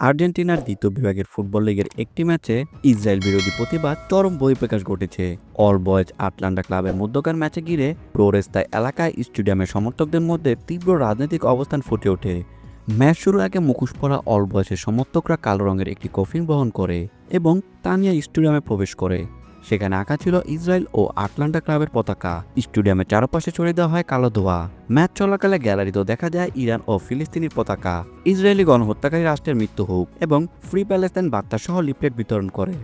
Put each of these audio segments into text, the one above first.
আর্জেন্টিনার দ্বিতীয় বিভাগের ফুটবল লিগের একটি ম্যাচে ইসরায়েল বিরোধী প্রতিবাদ চরম বহিঃপ্রকাশ ঘটেছে। অল বয়েজ আটলান্টা ক্লাবের মধ্যকার ম্যাচে ঘিরে প্রোরেস্তা এলাকায় স্টেডিয়ামের সমর্থকদের মধ্যে তীব্র রাজনৈতিক অবস্থান ফুটে ওঠে। ম্যাচ শুরুর আগে মুখোশ পরা অল বয়েসের সমর্থকরা কালো রঙের একটি কফিন বহন করে এবং তা নিয়ে স্টেডিয়ামে প্রবেশ করে। সেখানে আঁকা ছিল ইসরায়েল ও আটলান্টা ক্লাবের পতাকা। স্টেডিয়ামের চারপাশে ছড়িয়ে দেওয়া হয় কালো ধোয়া। ম্যাচ চলাকালে গ্যালারিতেও দেখা যায় ইরান ও ফিলিস্তিনির পতাকা। ইসরায়েলি গণহত্যাকারী রাষ্ট্রের মৃত্যু হোক এবং ফ্রি প্যালেস্তাইন বার্তা সহ লিফলেট বিতরণ করে।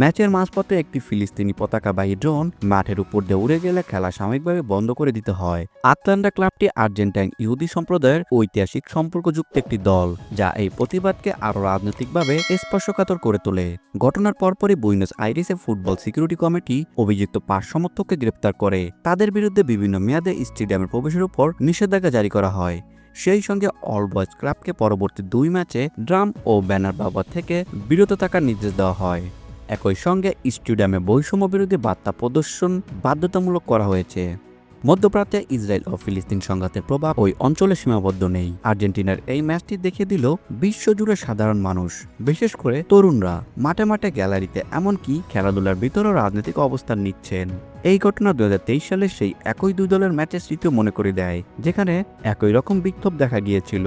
ম্যাচের মাঝপথে একটি ফিলিস্তিনি পতাকাবাহী ড্রোন মাঠের উপর দিয়ে উড়ে গেলে খেলা সাময়িকভাবে বন্ধ করে দিতে হয়। আটলান্টা ক্লাবটি আর্জেন্টাইন ইহুদি সম্প্রদায়ের ঐতিহাসিক সম্পর্কযুক্ত একটি দল, যা এই প্রতিবাদকে আরও রাজনৈতিকভাবে স্পর্শকাতর করে তোলে। ঘটনার পরপরই বুইনস আইরিসে ফুটবল সিকিউরিটি কমিটি অভিযুক্ত পাঁচ সমর্থককে গ্রেপ্তার করে। তাদের বিরুদ্ধে বিভিন্ন মেয়াদে স্টেডিয়ামের প্রবেশের উপর নিষেধাজ্ঞা জারি করা হয়। সেই সঙ্গে অল বয়েজ ক্লাবকে পরবর্তী দুই ম্যাচে ড্রাম ও ব্যানার বাবদ থেকে বিরত থাকার নির্দেশ দেওয়া হয়। একই সঙ্গে স্টেডিয়ামে বৈষম্য বিরোধী বার্তা প্রদর্শন বাধ্যতামূলক করা হয়েছে। মধ্যপ্রাচ্যে ইসরায়েল ও ফিলিস্তিন সংঘাতের প্রভাব ওই অঞ্চলে সীমাবদ্ধ নেই। আর্জেন্টিনার এই ম্যাচটি দেখিয়ে দিল বিশ্বজুড়ে সাধারণ মানুষ, বিশেষ করে তরুণরা। মাঠে মাঠে গ্যালারিতে এমনকি খেলাধুলার ভিতরেও রাজনৈতিক অবস্থান নিচ্ছেন। এই ঘটনা দু সালে সেই একই দুই দলের ম্যাচের স্মৃতিও মনে করে দেয়, যেখানে একই রকম বিক্ষোভ দেখা গিয়েছিল।